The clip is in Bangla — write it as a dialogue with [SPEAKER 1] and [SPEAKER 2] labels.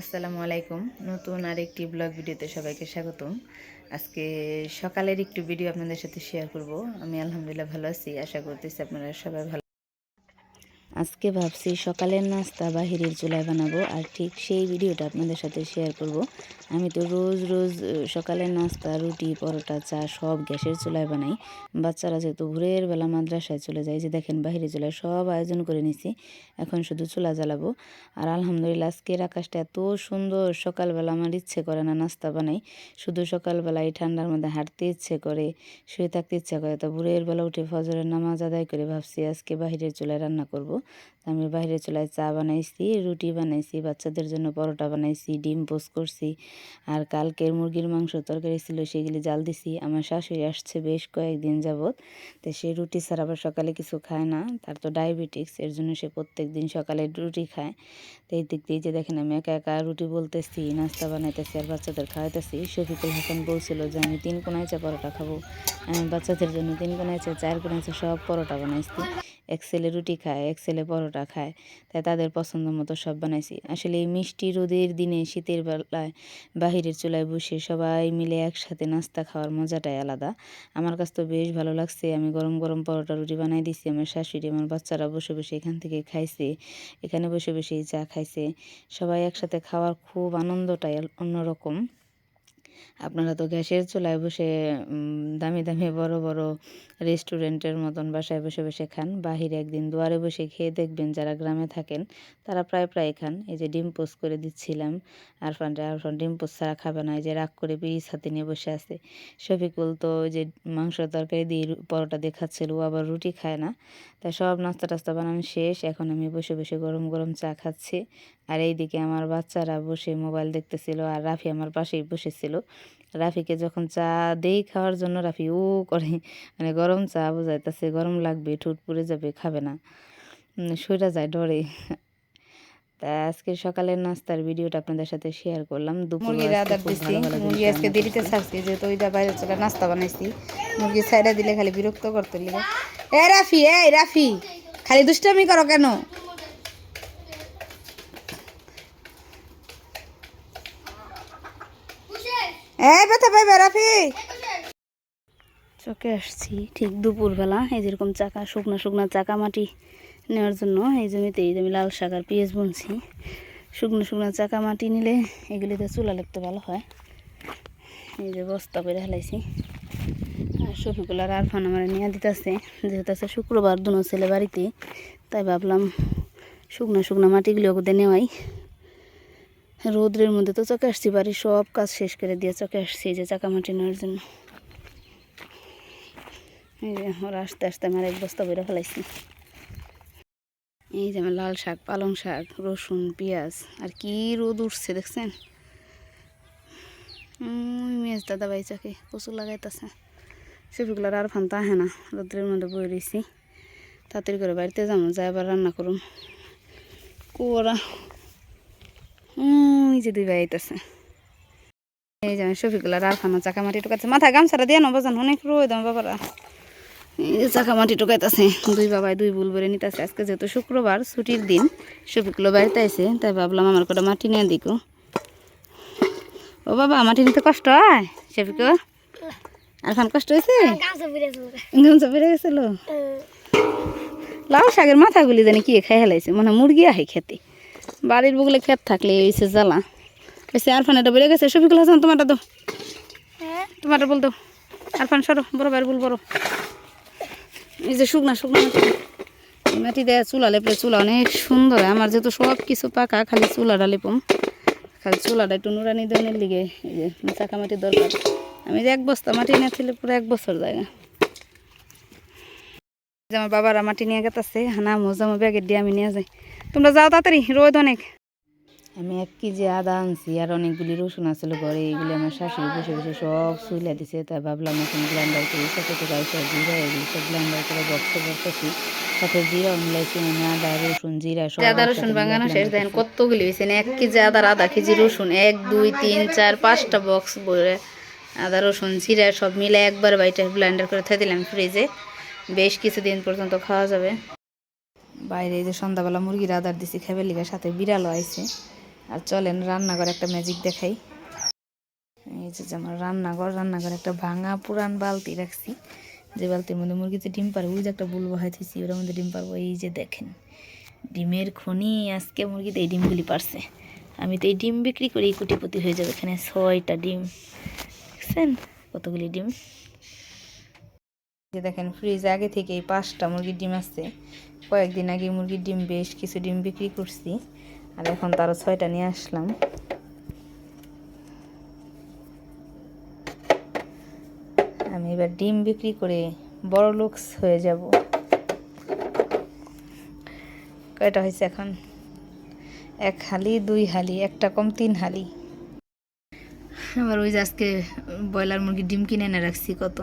[SPEAKER 1] আসসালামু আলাইকুম। নতুন আর একটি ব্লগ ভিডিওতে সবাইকে স্বাগতম। আজকে সকালের একটি ভিডিও আপনাদের সাথে শেয়ার করব। আমি আলহামদুলিল্লাহ ভালো আছি। আশা করতেছি আপনারা সবাই ভালো আজকে ভাবছি সকালের নাস্তা বাহিরের চুলায় বানাবো, আর ঠিক সেই ভিডিওটা আপনাদের সাথে শেয়ার করব। আমি তো রোজ রোজ সকালের নাস্তা, রুটি, পরোটা, চা সব গ্যাসের চুলায় বানাই। বাচ্চারা যেহেতু ভোরের বেলা মাদ্রাসায় চলে যায় যে দেখেন বাহিরে চুলায় সব আয়োজন করে নিছি, এখন শুধু চুলা জ্বালাবো। আর আলহামদুলিল্লাহ আজকের আকাশটা এত সুন্দর, সকালবেলা আমার ইচ্ছে করে না নাস্তা বানাই। শুধু সকালবেলা এই ঠান্ডার মধ্যে হাঁটতে ইচ্ছে করে, শুয়ে থাকতে ইচ্ছা করে, তো ভোরের বেলা উঠে ফজরের নামাজ আদায় করে ভাবছি আজকে বাহিরের চুলায় রান্না করব। আমি বাইরের চুলায় চা বানাইছি, রুটি বানাইছি, বাচ্চাদের জন্য পরোটা বানাইছি, ডিম পোস্ট করছি। আর কালকের মুরগির মাংস তরকারি ছিল, সেগুলি জাল দিছি। আমার শাশুড়ি আসছে বেশ কয়েকদিন যাবৎ, তো সে রুটি ছাড়া আবার সকালে কিছু খায় না। তার তো ডায়াবেটিক্স এর জন্য সে প্রত্যেক দিন সকালে রুটি খায়। তো এই দিক দিয়ে যে দেখেন, আমি একা একা রুটি বলতেছি, নাস্তা বানাইতেছি আর বাচ্চাদের খাওয়াইতেছি। শফিকুল হাসান বলছিল যে, আমি তিন কোনায় চা পরোটা খাব। আমি বাচ্চাদের জন্য তিন কোনায় চা, চার কোনায় চা সব পরোটা বানাইছি। এক ছেলে রুটি খায় এক ছেলে পরোটা খায়, তাই তাদের পছন্দ মতো সব বানাইছি। আসলে এই মিষ্টি রোদের দিনে শীতের বেলায় বাহিরের চুলায় বসে সবাই মিলে একসাথে নাস্তা খাওয়ার মজাটাই আলাদা। আমার কাছে তো বেশ ভালো লাগছে, আমি গরম গরম পরোটা রুটি বানাই দিছি, আমার শাশুড়ি, আমার বাচ্চারা বসে বসে এখান থেকে খাইছে, এখানে বসে বসেই চা খাইছে। সবাই একসাথে খাওয়ার খুব আনন্দটাই অন্যরকম। আপনারা তো গ্যাসের চুলায় বসে দামি দামি বড় বড় রেস্টুরেন্টের মতন বাসায় বসে বসে খান। বাহিরে একদিন দুয়ারে বসে খেয়ে দেখবেন যারা গ্রামে থাকেন, তারা প্রায় প্রায় খান। এই যে ডিম পোস্ট করে দিচ্ছিলাম, আরফান আরফান ডিম পোস্ট ছাড়া খাবে না, এই যে রাগ করে পিস হাতে নিয়ে বসে আছে। শফিকুল তো যে মাংস তরকারি দিয়ে পরোটা দিয়ে খাচ্ছিল, ও আবার রুটি খায় না। তাই সব নাস্তা টাস্তা বানানো শেষ, এখন আমি বসে বসে গরম গরম চা খাচ্ছি। আর এইদিকে আমার বাচ্চারা বসে মোবাইল দেখতেছিল, আর রাফি আমার পাশেই বসেছিল। রাফিকে যখন চা দেই খাওয়ার জন্য রাফি ও করে মানে গরম চা বোঝাইতেছে গরম লাগবে ঠোঁট পুড়ে যাবে খাবে না। সইরা যায় ডরে। তা আজকে সকালের নাস্তার ভিডিওটা আপনাদের সাথে শেয়ার করলাম। দুপুর
[SPEAKER 2] মুরগির আদার দিছি। মুরগি আজকে দেরিতে ছাড়ছি যেহেতু ওইটা বাইরে চলে নাস্তা বানাইছি। মুরগি সাইডা দিলে খালি বিরক্ত করতে লিগে। এ রাফি এই রাফি খালি দুষ্টামি করো কেন? চকে আসছি ঠিক দুপুরবেলা, এই যেরকম চাকা, শুকনা শুকনা চাকা মাটি নেওয়ার জন্য, এই জমিতে, এই আমি লাল শাক আর পেঁয়াজ বুনছি। শুকনো শুকনো চাকা মাটি নিলে এগুলিতে চুলা লেপতে ভালো হয়। এই যে বস্তা করে হেলাইছি আর শফিকুল আর আরফান আমার নিয়ে দিতেছে, যেহেতু আছে শুক্রবার, দুনো ছেলে বাড়িতে, তাই ভাবলাম শুকনো শুকনো মাটিগুলো ওদের নেওয়াই। রোদ্রের মধ্যে তো চকে আসছি, বাড়ির সব কাজ শেষ করে দিয়ে চকে আসছি যে চাকা মাটি নেওয়ার জন্য। এই যে ওরা আস্তে আস্তে আমার এক বস্তা বেরো ফেলাইছি। এই যে আমার লাল শাক, পালং শাক, রসুন, পেঁয়াজ, আর কি রোদ উঠছে দেখছেন? মেজ দাদা ভাই চাকে কচু লাগাইতেছে। সেগুলো আর ফান্তা আহে না, রোদ্রের মধ্যে বই রয়েছি তাড়াতাড়ি করে বাড়িতে যাব যাই আবার রান্না করুন কুয়ারা ওই যে দুই ভাই আইতেছে। এই যে শফিকুল্লার আর খানা চাকা মাটি টুকাচ্ছে মাথায় গামছাটা দিয়ে নেব জান অনেক রোদ আমার বাবারা। এই যে চাকা মাটি টুকাইতেছে। দুই বাবাই দুই বুল ভরে নিতেছে। আজকে যেহেতু শুক্রবার ছুটির দিন শফিকুলো বাড়িতে আইছে তাই ভাবলাম আমার কটা মাটি নিয়ে দিকো। ও বাবা মাটি নিতে কষ্ট হয়? শফিকো আর খান কষ্ট হয়েছে গামছা বেড়ে গেছিল? লাউ শাকের মাথাগুলি জানি কি খাই হেলাইছে মনে হয় মুরগি আহে খেতে। বাড়ির বগলে ক্ষেত থাকলে হয়েছে জ্বালা। হয়েছে আরফান এটা বেড়ে গেছে। শফিকুল হাসান তোমারটা দাও। তোমারটা বল দাও। আরফান সরো। বড় বাইর বল বড়। এই যে শুকনা শুকনা মাটি। মাটি দেয় চুলা লেপলে চুলা অনেক সুন্দর। হয়। আমার যেহেতু সব কিছু পাকা খালি চুলাটা লেপম। খালি চুলাটা একটু নুরানি দনের লিগে এই যে চাকা মাটির দরকার। আমি যে এক বস্তা মাটি নিয়ে ছিল পুরো এক বছর জায়গা। আমার বাবারা মাটি নিয়ে গেতেছে হানা মোজামো ব্যাগের দিয়ে আমি নিয়ে যাই। তোমরা যাও তাড়াতাড়ি রোদ অনেক।
[SPEAKER 1] আমি এক কেজি আদা আনছি আর অনেকগুলি রসুন আছিল ঘরে এইগুলি আমার শাশুড়ি বসে বসে সব শুইলা দিছে। তাই ভাবলাম এখন ব্লান্ডার করি সাথে তো গাইছে জিরা এগুলি সব ব্লান্ডার করে বক্সে বক্সেছি সাথে জিরা মিলাইছি আমি আদা রসুন জিরা সব
[SPEAKER 2] আদা রসুন বাঙানো শেষ। দেন কতগুলি হয়েছে এক কেজি আদার আধা কেজি রসুন এক দুই তিন চার পাঁচটা বক্স ভরে আদা রসুন জিরা সব মিলে একবার বাইটা ব্লেন্ডার করে থে দিলাম ফ্রিজে বেশ কিছুদিন পর্যন্ত খাওয়া যাবে।
[SPEAKER 1] বাইরে যে সন্ধ্যাবেলা মুরগির আদার দিছি খেবে লিগা সাথে বিড়ালও আইছে। আর চলেন রান্নাঘর একটা ম্যাজিক দেখাই। এই যে আমার রান্নাঘর রান্নাঘর একটা ভাঙা পুরান বালতি রাখছি। যে বালতির মধ্যে মুরগিতে ডিম পারব ওই যে একটা বুল বহাইতেছি ওটার মধ্যে ডিম পারব এই যে দেখেন, ডিমের খনি আজকে মুরগিতে এই ডিমগুলি পারছে আমি তো এই ডিম বিক্রি করি কুটিপতি হয়ে যাবে এখানে ছয়টা ডিম। দেখছেন কতগুলি ডিম? যে দেখেন ফ্রিজ আগে থেকে এই পাঁচটা মুরগির ডিম আসছে কয়েকদিন আগে মুরগির ডিম বেশ কিছু ডিম বিক্রি করছি। আর এখন তারও ছয়টা নিয়ে আসলাম। আমি এবার ডিম বিক্রি করে বড় লোকস হয়ে যাব। কয়টা হয়েছে এখন? এক হালি, দুই হালি, একটা কম তিন হালি। আবার ওই যে আজকে ব্রয়লার মুরগির ডিম কিনে এনে রাখছি কত?